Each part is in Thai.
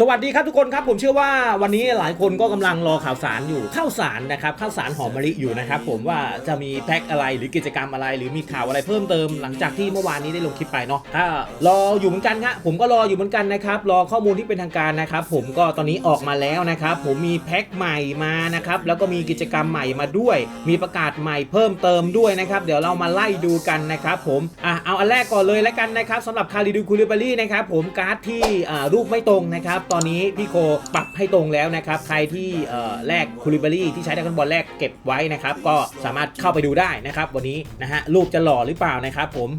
สวัสดีครับทุกคนครับผมเชื่อว่าวันนี้หลายคนก็กำลังรอข่าวสารอยู่ข้าวสารนะครับข้าวสารหอมมะลิอยู่นะครับผมว่าจะมีแพ็คอะไรหรือกิจกรรมอะไร หรือมีข่าวอะไรเพิ่มเติมหลังจากที่เมื่อวานนี้ได้ลงคลิปไปเนาะถ้ารออยู่เหมือนกันครับผมก็รออยู่เหมือนกันนะครับรอข้อมูลที่เป็นทางการนะครับผมก็ตอนนี้ออกมาแล้วนะครับผมมีแพ็คใหม่มานะครับแล้วก็มีกิจกรรมใหม่มาด้วย มีประกาศใหม่เพิ่มเติมด้วยนะครับเดี๋ยวเรามาไล่ดูกันนะครับผมอะเอาอันแรกก่อนเลยแล้วกันนะครับสำหรับคาริดูคูลิบารีนะครับผมการ์ดที่รูปไม่ตรงนะครับตอนนี้พี่โคปรับให้ตรงแล้วนะครับ ใครที่แลกคูลิบารี่ที่ใช้ดักบอลแรกเก็บไว้นะครับ ก็สามารถเข้าไปดูได้นะครับ วันนี้นะฮะรูปจะหล่อหรือเปล่านะครับผม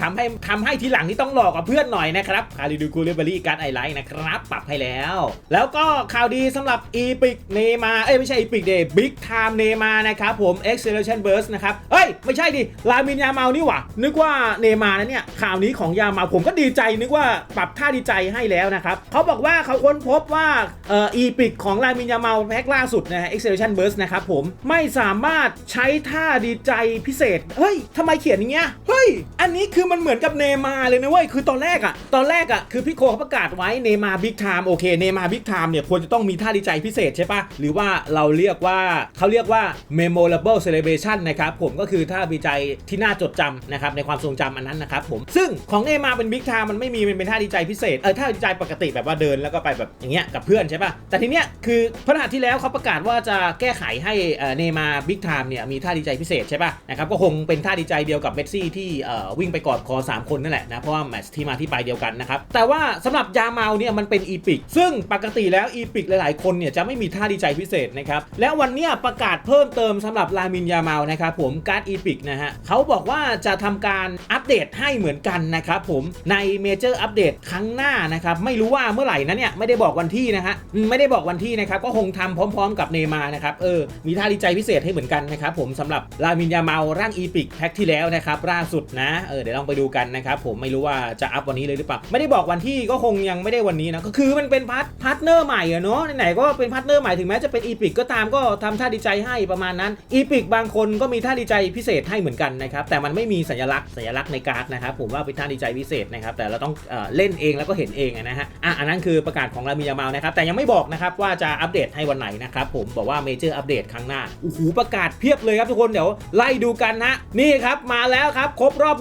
ทำให้ทำให้ทีหลังนี่ต้องหลอกกับเพื่อนหน่อยนะครับคาริดูคูลิบารี่การไอไลท์นะครับ ปรับให้แล้ว แล้วก็ข่าวดีสำหรับอีพิกเนมาเอ้ยไม่ใช่อีพิกเดย์บิ๊กไทม์เนมานะครับผม Acceleration Burst นะครับเอ้ยไม่ใช่ดิลามินยาเมานี่หว่านึกว่าเนมานะเนี่ยข่าวนี้ของยาเมาผมก็ดีใจนึกว่าปรับท่าดีใจให้แล้วนะครับเขาบอกว่าเขาค้นพบว่าเอ่ออีพิกของลามินยาเมาแพ็คล่าสุดนะฮะ Acceleration Burst นะครับผมไม่สามารถใช้ท่าดีใจพิเศษ เฮ้ยทำไมเขียนอย่างเงี้ย เฮ้ย อันนี้คือมันเหมือนกับเนมาเลยนะเว้ย คือตอนแรกอะตอนแรกอะคือพี่โคเขาประกาศไว้เนมาบิ๊กไทม์โอเคเนมาบิ๊กไทม์เนี่ยควรจะต้องมีท่าดีใจพิเศษใช่ปะหรือว่าเราเรียกว่าเขาเรียกว่า memorable celebration นะครับผมก็คือท่าดีใจที่น่าจดจำนะครับในความทรงจำอันนั้นนะครับผมซึ่งของเนมาเป็นบิ๊กไทม์มันไม่มีมันเป็นท่าดีใจพิเศษเออท่าดีใจปกติแบบว่าเดินแล้วก็ไปแบบอย่างเงี้ยกับเพื่อนใช่ปะแต่ทีเนี้ยคือพฤหัสที่แล้วเขาประกาศว่าจะแก้ไขให้เนมาบิ๊กไทม์เนี่ยมีท่าดีใจพิเศษใช่ปะนะครับก็คงเป็นท่าดีใจเดียวกับเมสซี่ที่วิ่งไปกอดคอสามคนนั่นแหละนะเพราะว่าแมตช์ที่มาที่ไปเดียวกันนะครับแต่ว่าสำหรับยาเมาเนี่ยมันเป็นอีพิกซึ่งปกติแล้วอีพิกหลายๆ คนเนี่ยจะไม่มีท่าดีใจพิเศษนะครับแล้ววันเนี้ยประกาศเพิ่มเติมสำหรับลามินยาเมานะครับผมการ์ดอีพิกนะฮะเขาบอกว่าจะทำการอัปเดตให้เหมือนกันนะครับผมในเมเจอร์อัปเดตครั้งหน้านะครับไม่รู้ว่าเมื่อไหร่นะเนี่ยไม่ได้บอกวันที่นะฮะไม่ได้บอกวันที่นะครับก็คงทำพร้อม ๆ กับเนมานะครับเออมีท่าดีใจพิเศษให้เหมือนกันนะครับผมสำหรับลามินยาเมาร่างอีพิกแพ็คที่แล้วนะครับล่าสุดนะเออเดี๋ยวลองไปดูกันนะครับผมไม่รู้ว่าจะอัพวันนี้เลยหรือเปล่าไม่ได้บอกวันที่ก็คงยังไม่ได้วันนี้นะก็คือมันเป็นพาร์ทพาร์ทเนอร์ใหม่อะเนาะไหนๆก็เป็นพาร์ทเนอร์ใหม่ถึงแม้จะเป็นอีพิกก็ตามก็ทำท่าดีใจให้ประมาณนั้นอีพิกบางคนก็มีท่าดีใจพิเศษให้เหมือนกันนะครับแต่มันไม่มีสัญลักษณ์สัญลักษณ์ในการ์ดนะครับผมว่าเป็นท่าดีใจพิเศษนะครับแต่เราต้องเล่นเองแล้วก็เห็นเองนะฮะอะอันนั้นคือประกาศของลามิยาเมานะครับแต่ยังไม่บอกนะครับว่าจะอัปเดตให้วันไหนนะครับผมบอกว่าเมเจอร์อัปเดตครั้งหน้าโอ้โหประกาศเพียบเลยครับทุกคนเดี๋ยวไล่ดูกันนะนี่ครับมาแล้วครับครบรอบ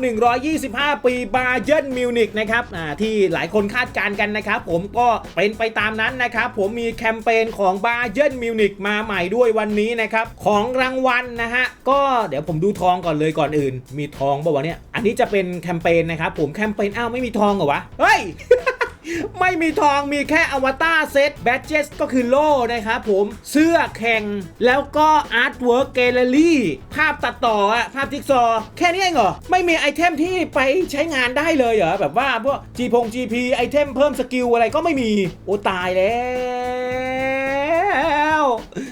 125 ปีบาเยิร์นมิวนิกนะครับที่หลายคนคาดการณ์กันนะครับผมก็เป็นไปตามนั้นนะครับผมมีแคมเปญของบาเยิร์นมิวนิกมาใหม่ด้วยวันนี้นะครับของรางวัลนะฮะก็เดี๋ยวผมดูทองก่อนเลยก่อนอื่น มีทองป่าวะเนี่ยอันนี้จะเป็นแคมเปญนะครับผมแคมเปญอ้าวไม่มีทองเหรอวะเฮ้ย ไม่มีทองมีแค่อวตารเซตแบจเจสก็คือโล่นะครับผมเสื้อแข่ง แล้วก็อาร์ตเวิร์กแกลเลอรี่ภาพตัดต่ออะภาพจิ๊กซอว์แค่นี้เองเหรอ ไม่มีไอเทมที่ไปใช้งานได้เลยเหรอ แบบว่าพวกจีพงจีพีไอเทมเพิ่มสกิลอะไรก็ไม่มี โอตายแล้ว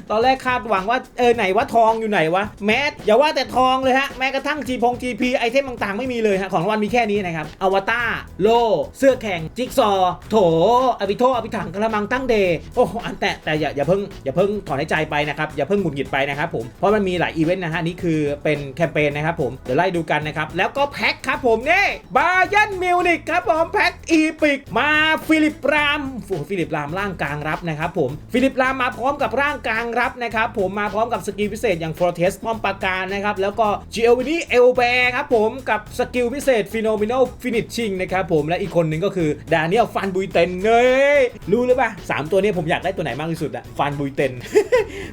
ตอนแรกคาดหวังว่าเออไหนว่าทองอยู่ไหนวะแม้อย่าว่าแต่ทองเลยฮะแม้กระทั่ง G พง GP ไอเทมต่างๆ ไม่มีเลยฮะของรางวัลมีแค่นี้นะครับอวตารโล เสื้อแข่งจิ๊กซอ โถอภิโทอภิถังกระมังตั้งเดย์โอ้อันแต่แต่อย่าอย่าเพิ่งอย่าเพิ่งถอนหายใจไปนะครับอย่าเพิ่งหงุดหงิดไปนะครับผมเพราะมันมีหลายอีเวนต์นะฮะนี่คือเป็นแคมเปญนะครับผมเดี๋ยวไล่ดูกันนะครับแล้วก็แพ็คครับผมนี่บายันมิวนิกครับผมแพ็คอีพิกมาฟิลิปรามโอ้ฟิลิปรามร่างกลางรับนะครับผมฟิลิปรามมาพร้อมกับร่างางกลางรับนะครับผมมาพร้อมกับสกิลพิเศษอย่างฟอร์เทสป้อมปราการนะครับแล้วก็จิเอลวินีเอลแบร์ครับผมกับสกิลพิเศษฟิโนมิโนฟินิชชิงนะครับผมและอีกคนหนึ่งก็คือดานิเอลฟันบุยเตนเนยรู้หรือเปล่าสามตัวนี้ผมอยากได้ตัวไหนมากที่สุดอะฟันบุยเตน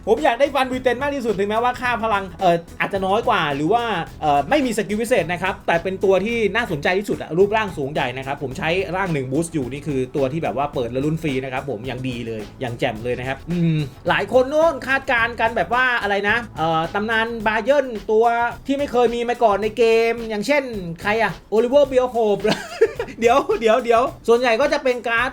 ผมอยากได้ฟันบุยเตนมากที่สุดถึงแม้ว่าค่าพลังเอ่ออาจจะน้อยกว่าหรือว่าเอ่อไม่มีสกิลพิเศษนะครับแต่เป็นตัวที่น่าสนใจที่สุดอะรูปร่างสูงใหญ่นะครับผมใช้ร่างหนึ่งบูสต์อยู่นี่คือตัวที่แบบว่าเปิดและรุ่นฟรีนะครับผมอย่างดีเลยอย่างแจ่มเลยนะครับอืมหลายคนโน้นคาดการณ์กันแบบว่าอะไรนะเอ่อตำนานบาเยิร์นตัวที่ไม่เคยมีมาก่อนในเกม อย่างเช่นใครอะโอลิเวอร์เบียโฮบ เดี๋ยวเดี๋ยวเดี๋ยวส่วนใหญ่ก็จะเป็นการ์ด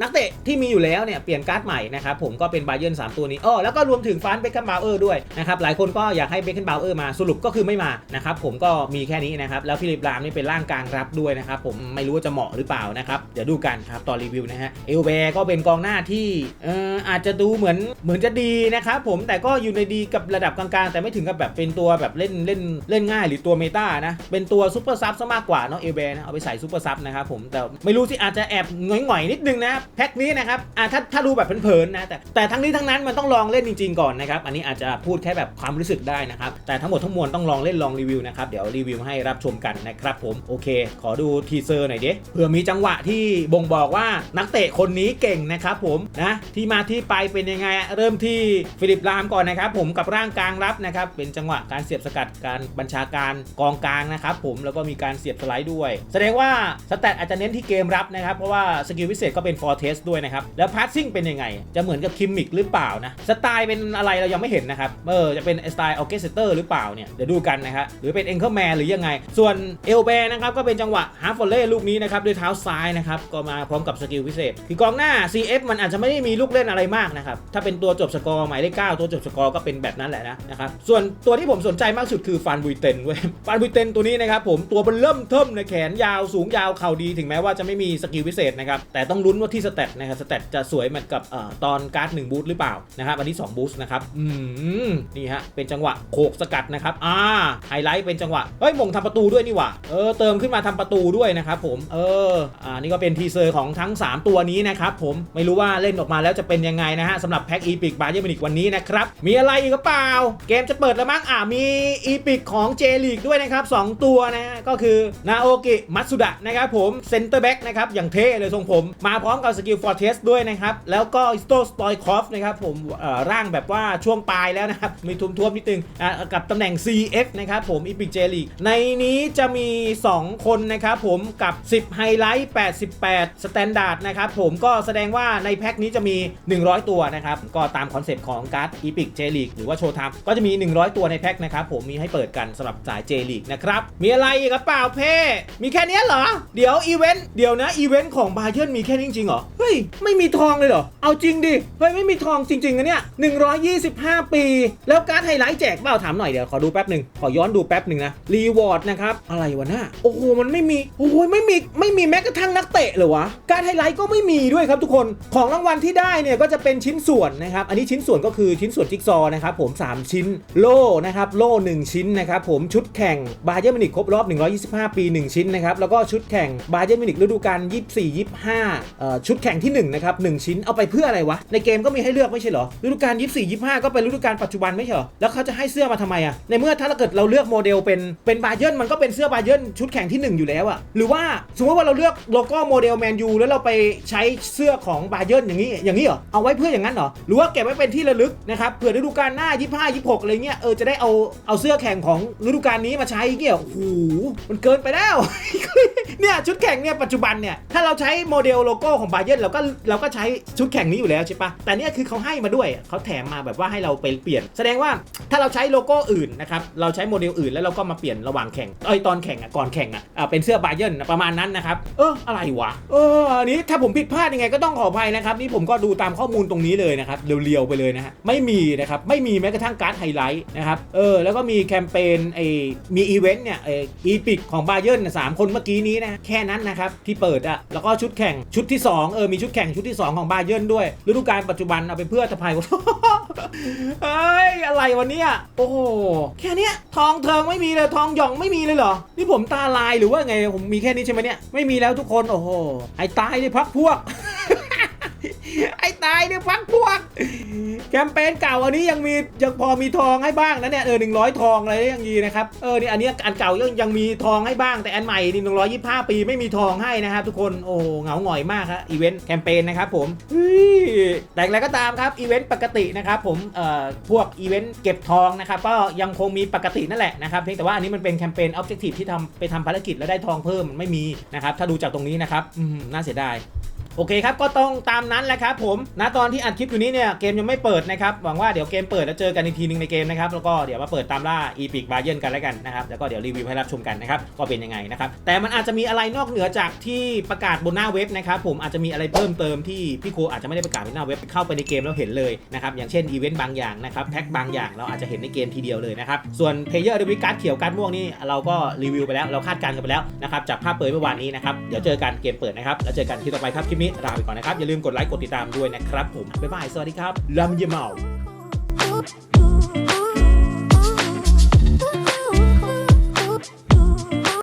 นักเตะที่มีอยู่แล้วเนี่ยเปลี่ยนการ์ดใหม่นะครับผมก็เป็นบาเยิร์น3ตัวนี้อ้อแล้วก็รวมถึงฟานเบคแคนบาวเออร์ด้วยนะครับหลายคนก็อยากให้เบคแคนบาวเออร์มาสรุปก็คือไม่มานะครับผมก็มีแค่นี้นะครับแล้วฟิลิปลามนี่เป็นร่างกลางรับด้วยนะครับผมไม่รู้ว่าจะเหมาะหรือเปล่านะครับเดี๋ยวดูกันครับตอนรีวิวนะฮะเอลเบก็เป็นกองหน้าที่เอ่ออาจจะดูเหมือนเหมือนจะดีนะครับผมแต่ก็อยู่ในดีกับระดับกลางๆ แต่ไม่ถึงกับแบบเป็นตัวแบบเล่นเล่นเล่นง่ายหรือตัวเมตานะเป็นตัวซูเปอร์ซับซะมากกว่าเนาะเอลเบนะเอาไปใส่ซูเปอร์ซับนะนะครับผมแต่ไม่รู้สิอาจจะแอบหงอยๆนิดนึงนะแพ็คนี้นะครับอ่าถ้าถ้าดูแบบเพลินๆนะแต่แต่ทั้งนี้ทั้งนั้นมันต้องลองเล่นจริงๆก่อนนะครับอันนี้อาจจะพูดแค่แบบความรู้สึกได้นะครับแต่ทั้งหมดทั้งมวลต้องลองเล่นลองรีวิวนะครับเดี๋ยวรีวิวให้รับชมกันนะครับผมโอเค ขอดูทีเซอร์หน่อยดิเผื่อมีจังหวะที่บ่งบอกว่านักเตะคนนี้เก่งนะครับผมนะที่มาที่ไปเป็นยังไงเริ่มที่ฟิลิปลามก่อนนะครับผมกับร่างกลางรับนะครับเป็นจังหวะการเสียบสกัดการบัญชาการกองกลางนะครับผมแล้วก็มีการเสียบสไลด์ด้วย แสดงว่าสตทอาจจะเน้นที่เกมรับนะครับ เพราะว่าสกิลพิเศษก็เป็นฟอร์เทสด้วยนะครับ แล้วพาสซิ่งเป็นยังไง จะเหมือนกับคิมมิกหรือเปล่านะ สไตล์เป็นอะไรเรายังไม่เห็นนะครับ เออ จะเป็นสไตล์ออเคสเตอร์หรือเปล่าเนี่ย เดี๋ยวดูกันนะครับ หรือเป็นเอ็นเคิลแมนหรือยังไง ส่วนเอลแบร์นะครับ ก็เป็นจังหวะฮาร์ฟเล่ลูกนี้นะครับ ด้วยเท้าซ้ายนะครับ ก็มาพร้อมกับสกิลพิเศษ คือกองหน้า CF มันอาจจะไม่ได้มีลูกเล่นอะไรมากนะครับ ถ้าเป็นตัวจบสกอร์หมายเลข9ตัวจบสกอร์ก็เป็นแบบนั้นแหละนะนะครับ ส่วนตัวที่ผมสนใจมากสุดคือฟานบุยเตนเว้ยฟานบุยเตนตัวนี้นะครับผมตัวมันเริ่มเทิมในแขนยาวสูงยาวเข่าดีถึงแม้ว่าจะไม่มีสกิลพิเศษนะครับแต่ต้องลุ้นว่าที่สเตตนะครับสเตตจะสวยเหมือนกับอตอนการ์ด1บูทหรือเปล่านะครับอันนี้2บูทนะครับอืมนี่ฮะเป็นจังหวะโขกสกัดนะครับอ่าไฮไลท์เป็นจังหวะเฮ้ยมงทำประตูด้วยนี่หว่าเออเติมขึ้นมาทำประตูด้วยนะครับผมเอออ่านี่ก็เป็นทีเซอร์ของทั้ง 3 ตัวนี้นะครับผมไม่รู้ว่าเล่นออกมาแล้วจะเป็นยังไงนะฮะสำหรับแพ็กอีพิกบาเยอร์มินิกวันนี้นะครับมีอะไรอีกหรือเปล่า เกมจะเปิดแล้วมั้งอ่ามีอีพิกของเจลีกด้วยนะครับสองตัวนะฮะก็คือนาโอกิมัตสุดะนะครับผมเซนเตอร์แบ็กนะครับอย่างเท่เลยทรงผม มาพร้อมกับสกิลฟอร์เทสด้วยนะครับ แล้วก็อิสโตสตอยคอฟนะครับผมร่างแบบว่าช่วงปลายแล้วนะครับ มีทุ่มๆนิดนึงอ่ากับตำแหน่ง CF นะครับผมอีพิกเจลีกในนี้จะมี 2 คนนะครับผมกับ 10 ไฮไลท์ 88 สแตนดาร์ดนะครับผมก็แสดงว่าในแพ็คนี้จะมี 100 ตัวนะครับ ก็ตามคอนเซปต์ของการ์ดอีพิกเจลีกหรือว่าโชว์ไทม์ก็จะมี 100 ตัวในแพ็คนะครับผมมีให้เปิดกันสำหรับสายเจลีกนะครับมีอะไรอีกหรือเปล่าเพ่มีแค่นี้เหรอเดี๋ยวดี๋ยวอีเวนต์เดี๋ยวนะอีเวนต์ของบาเย r n มีแค่นี้จริงๆเหรอ เฮ้ย ไม่มีทองเลยเหรอ เอาจริงดิ เฮ้ย ไม่มีทองจริงๆนะเนี่ย 125 ปี แล้วการ์ดไฮไลท์แจกเปล่าถามหน่อยเดี๋ยวขอดูแป๊บหนึ่งขอย้อนดูแป๊บหนึ่งนะรีวอร์ดนะครับอะไรวะน่าโอ้โหมันไม่มีโอ้โหไม่มีไม่มีแม้กระทั่งนักเตะเลยวะการไฮไลท์ก็ไม่มีด้วยครับทุกคนของรางวัลที่ได้เนี่ยก็จะเป็นชิ้นส่วนนะครับอันนี้ชิ้นส่วนก็คือชิ้นส่วนจิ๊กซอว์นะครับผม3 ชิ้นโล่นะครับโล่1ชิ้นนะครับผมชุดแข่งบาเย r n มินิกครบรอบ 125 ปี 1 ชิ้นนะครับแล้วก็ชุดแข่งบาเย r n มินิกฤดูกาล24 25เอ่อชุดแข่งที่1นะครับ1ชิ้นเอาไปเพื่ออะไรวะ ในเกมก็มีให้เลือกไม่ใช่เหรอฤดูกาล24 25 ก็เป็นฤดูกาลปัจจุบันไม่ใช่เหรอ แล้วเขาจะให้เสื้อมาทำไมอะในเมื่อถ้าเราเกิดเราเลือกโมเดลเป็นเป็นบาเย r n มันก็เป็นเสื้อบาเย r n ชุดแข่งที่ 1 อยู่แล้วอะหรือว่าสมมติว่าเราเลือกโลโก้โมเดลแมนยูแล้วเราไปใช้เสื้อของบาเย r n อย่างนี้อย่างนี้เหรอเอาไว้เพื่ออย่างนั้นเหรอหรือว่าเก็บไว้เป็นที่ระลึกนะครับเผื่อฤดูกาลหน้า 25 26อะไรเงี้ยเออจะได้เอาเอาเสื้อแข่งของฤดูกาลนี้มาใช้เงี้ยโอ้โหมันเกินไปแล้วเนี่ยชุดแข่งเนี่ยปัจจุบันเนี่ยถ้าเราใช้โมเดลโลโก้ของบาเย r n เราก็เราก็ใช้ชุดแข่งนี้อยู่แล้วใช่ปะแต่เนี่ยคือเขาให้มาด้วยเขาแถมมาแบบว่าให้เราไปเปลี่ยน แสดงว่าถ้าเราใช้โลโก้อื่นนะครับเราใช้โมเดลอื่นแล้วเราก็มาเปลี่ยนระหว่างแข่งเอ้ยตอนแข่งอะก่อนแข่งอะเป็นเสื้อบาเย r n ประมาณนั้นนะครับเอออะไรวะเอออันนี้ถ้าผมผิดพลาดยังไงก็ต้องขออภัยนะครับนี่ผมก็ดูตามข้อมูลตรงนี้เลยนะครับเรียวๆไปเลยนะฮะไม่มีนะครับไม่มีแม้กระทั่งการ์ดไฮไลท์นะครับเออแล้วก็มีแคมเปญไอมีอีเวนต์เนี่ยไออีพิกของบาเย r n สามคนเมื่อกี้นี้นะแค่นั้นนะครับที่เปิดอะแล้วก็ชุดแข่งชุดที่สองเออมีชุดแข่งชุดที่สองของบาเย r n ด้วยฤดูกาลปัจจุบันเอาไปเพื่อทภัยเอ้ยอะไรวันนี้โอ้โหแค่นี้ทองเทิงไม่มีเลยทองหย่องไม่มีเลยเหรอ นี่ผมตาลายหรือว่าไงผมมีแค่นี้ใช่ไหมเนี่ยไม่มีแล้วทุกคนโอ้โหไอ้ตายเลยพักพวก ไอ้ตายเนี่ยพักพวก แคมเปญเก่าอันนี้ยังมียังพอมีทองให้บ้างนะเนี่ยเออหนึ่งร้อยทองอะไรยังดีนะครับเออนี่อันนี้อันเก่ายังยังมีทองให้บ้างแต่อันใหม่นี่หนึ่งร้อยยี่ห้าปีไม่มีทองให้นะครับทุกคนโอ้เหงาหงอยมากครับอีเวนต์แคมเปญนะครับผมแต่อย่างไรก็ตามครับอีเวนต์ปกตินะครับผมเอ่อพวกอีเวนต์เก็บทองนะครับก็ยังคงมีปกตินั่นแหละนะครับเพียงแต่ว่าอันนี้มันเป็นแคมเปญออบเจกตีฟที่ทำไปทำภารกิจแล้วได้ทองเพิ่มมันไม่มีนะครับถ้าดูจากตรงนี้นะครับอืมน่าเสียดาย โอเคครับก็ต้องตามนั้นแหละครับผมณตอนที่อัดคลิปอยู่นี้เนี่ยเกมยังไม่เปิดนะครับหวังว่าเดี๋ยวเกมเปิดแล้วเจอกันอีกทีหนึงในเกมนะครับแล้วก็เดี๋ยวมาเปิดตามล่าอีพิกบาเยนกันแล้วกันนะครับแล้วก็เดี๋ยวรีวิวให้รับชมกันนะครับก็เป็นยังไงนะครับแต่มันอาจจะมีอะไรนอกเหนือจากที่ประกาศบนหน้าเว็บนะครับผมอาจจะมีอะไรเพิ่มเติมที่พี่โคอาจจะไม่ได้ประกาศบนหน้าเว็บเข้าไปในเกมแล้วเห็นเลยนะครับอย่างเช่นอีเวนต์บางอย่างนะครับแพ็คบางอย่างเราอาจจะเห็นในเกมทีเดียวเลยนะครับส่วนเพลเยอร์ดวิการ์ดเขียวการ์ดม่วงนี่เราก็รีวิวไปแล้วเราคาดการณ์กันไปแล้วนะครับจากภาพเปิดเมื่อวานนี้นะครับเดี๋ยวเจอกันเกมเปิดนะครับแล้วเจอกันคลิปต่อไปครับคลิปนี้ลาไปก่อนนะครับ อย่าลืมกดไลค์กดติดตามด้วยนะครับผมบ๊ายบายสวัสดีครับลำเยเมา Oh.